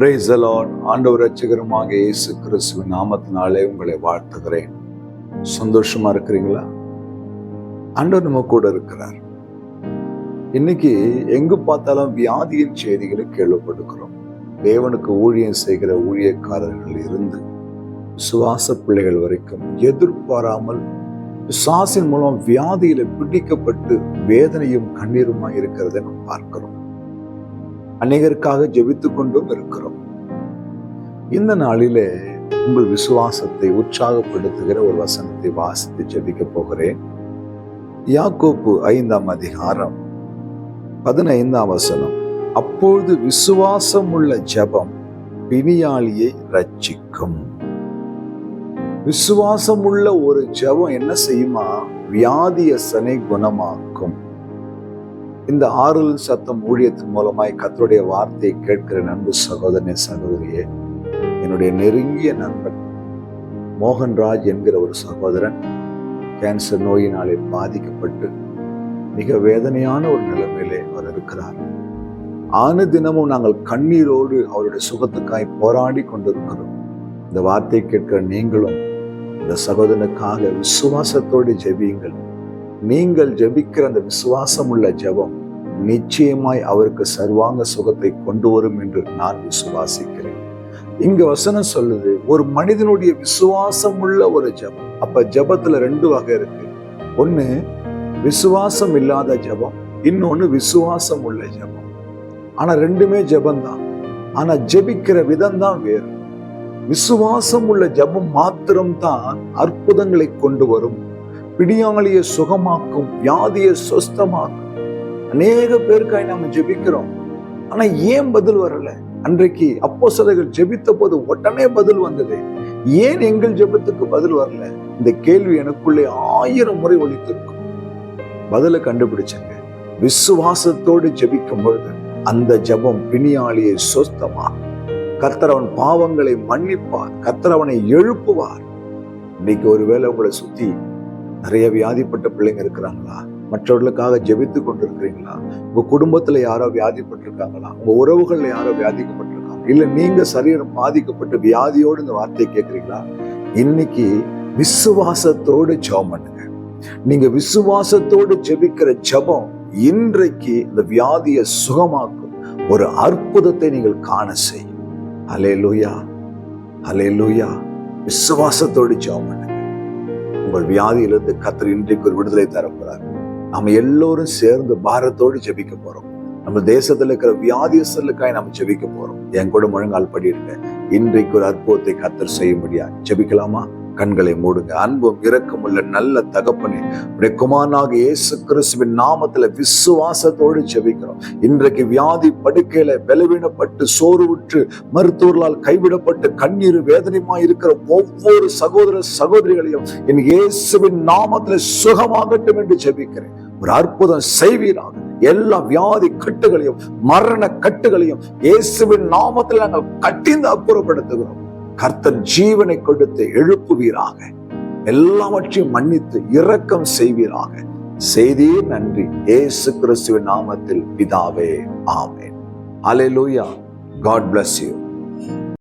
Price Lord ஆண்டவர் ரட்சகருமாக இயேசு கிறிஸ்துவின் நாமத்தினாலே உங்களை வாழ்த்துகிறேன். சந்தோஷமா இருக்கிறீங்களா? ஆண்டவர் நம்ம கூட இருக்கிறார். இன்னைக்கு எங்கு பார்த்தாலும் வியாதியின் செய்திகளை கேள்விப்படுகிறோம். தேவனுக்கு ஊழியம் செய்கிற ஊழியக்காரர்கள் இருந்து சுவாச பிள்ளைகள் வரைக்கும் எதிர்பாராமல் சுவாசின் மூலம் வியாதியில பிடிக்கப்பட்டு வேதனையும் கண்ணீருமாய் இருக்கிறதை நம்ம பார்க்கிறோம். அநேகருக்காக ஜெபித்து கொண்டும் இருக்கிறோம். இந்த நாளிலே உங்கள் விசுவாசத்தை உற்சாகப்படுத்துகிற ஒரு வசனத்தை வாசித்து ஜெபிக்க போகிறேன். யாக்கோப்பு ஐந்தாம் அதிகாரம் பதினைந்தாம் வசனம். அப்பொழுது விசுவாசம் உள்ள ஜெபம் பிணியாளியை ரட்சிக்கும் விசுவாசம் உள்ள ஒரு ஜெபம் என்ன செய்யுமா? வியாதியசனை குணமாக்கும் இந்த ஆறுதல் சத்தம் ஊழியத்தின் மூலமாய் கத்தருடைய வார்த்தையை கேட்கிற நண்பு சகோதரனே சகோதரியே என்னுடைய நெருங்கிய நண்பன் மோகன்ராஜ் என்கிற ஒரு சகோதரன் கேன்சர் நோயினாலே பாதிக்கப்பட்டு மிக வேதனையான ஒரு நிலைமையிலே அவர் இருக்கிறார். ஆன தினமும் நாங்கள் கண்ணீரோடு அவருடைய சுகத்துக்காய் போராடி கொண்டிருக்கிறோம். இந்த வார்த்தை கேட்கிற நீங்களும் இந்த சகோதரனுக்காக விசுவாசத்தோடு ஜெபியுங்கள். நீங்கள் ஜெபிக்கிற அந்த விசுவாசம் உள்ள ஜெபம் நிச்சயமாய் அவருக்கு சர்வாங்க சுகத்தை கொண்டு வரும் என்று நான் விசுவாசிக்கிறேன். இங்க வசனம் சொல்லுது ஒரு மனிதனுடைய விசுவாசம் உள்ள ஒரு ஜெபம். அப்ப ஜெபத்துல ரெண்டு வகை இருக்கு. ஒண்ணு விசுவாசம் இல்லாத ஜெபம் இன்னொன்னு விசுவாசம் உள்ள ஜெபம். ஆனா ரெண்டுமே ஜெபம் தான் ஆனா ஜெபிக்கிற விதம் தான் வேறு. விசுவாசம் உள்ள ஜெபம் மாத்திரம்தான் அற்புதங்களை கொண்டு வரும். பிடியாளியை சுகமாக்கும் வியாதியை சொஸ்தமாக்கும் அநேக பேருக்காய் நாம ஜெபிக்கிறோம். ஆனா ஏன் பதில் வரல? அன்றைக்கு அப்போ சிலர்கள் ஜெபித்த போது உடனே பதில் வந்தது. ஏன் எங்கள் ஜெபத்துக்கு பதில் வரல? இந்த கேள்வி எனக்குள்ளே ஆயிரம் முறை ஒழித்திருக்கும் பதில கண்டுபிடிச்சங்க. விசுவாசத்தோடு ஜெபிக்கும் பொழுது அந்த ஜெபம் பிணியாளியை சொஸ்தமாக்கும் கத்தரவன் பாவங்களை மன்னிப்பார். கத்தரவனை எழுப்புவார். இன்னைக்கு ஒருவேளை உங்களை சுத்தி நிறைய வியாதிப்பட்ட பிள்ளைங்க இருக்கிறாங்களா? மற்றவர்களுக்காக ஜெபித்து கொண்டிருக்கிறீங்களா? உங்க குடும்பத்துல யாரோ வியாதிப்பட்டிருக்காங்களா? உங்க உறவுகள்ல யாரோ வியாதிக்கப்பட்டிருக்காங்க இல்ல நீங்க சரீரம் பாதிக்கப்பட்டு வியாதியோடு இந்த வார்த்தையை கேட்குறீங்களா இன்னைக்கு விசுவாசத்தோடு ஜெபம் பண்ணுங்க. நீங்க விசுவாசத்தோடு ஜெபிக்கிற ஜெபம் இன்றைக்கு இந்த வியாதியை சுகமாக்கும். ஒரு அற்புதத்தை நீங்கள் காண செய்யும். அலே லூயா அலே லூயா விசுவாசத்தோடு ஜெபம் பண்ணுங்க. உங்கள் வியாதியிலிருந்து கத்தர் இன்றைக்கு ஒரு விடுதலை தரப்போறார். நம்ம எல்லோரும் சேர்ந்து பாரத்தோடு ஜெபிக்க போறோம். நம்ம தேசத்துல இருக்கிற வியாதியஸ்தர்களுக்காக நம்ம ஜெபிக்க போறோம். என் கூட முழங்கால் படிடுங்க இன்றைக்கு ஒரு அற்புதத்தை கத்தர் செய்ய முடியாது ஜெபிக்கலாமா? கண்களை மூடுங்க. அன்பும் இரக்கமுள்ள நல்ல தகப்பனே உடைய குமாரனாக இயேசு கிறிஸ்துவின் நாமத்துல விசுவாசத்தோடு செவிக்கிறோம் இன்றைக்கு வியாதி படுக்கையில பலவீனப்பட்டு சோர்வுற்று மருத்துவர்களால் கைவிடப்பட்டு கண்ணீர் வேதனையுமா இருக்கிற ஒவ்வொரு சகோதர சகோதரிகளையும் என் இயேசுவின் நாமத்துல சுகமாகட்டும் என்று ஜெபிக்கிறேன். ஒரு அற்புதம் செய்வீராக. எல்லா வியாதி கட்டுகளையும் மரண கட்டுகளையும் இயேசுவின் நாமத்தில் நாங்கள் கட்டிந்து அப்புறப்படுத்துகிறோம். கர்த்தர் ஜீவனை கொடுத்து எழுப்புவீராக. எல்லாவற்றையும் மன்னித்து இரக்கம் செய்வீராக. செய்தே நன்றி. ஏசு கிறிஸ்துவின் நாமத்தில் பிதாவே. Amen. Hallelujah God bless you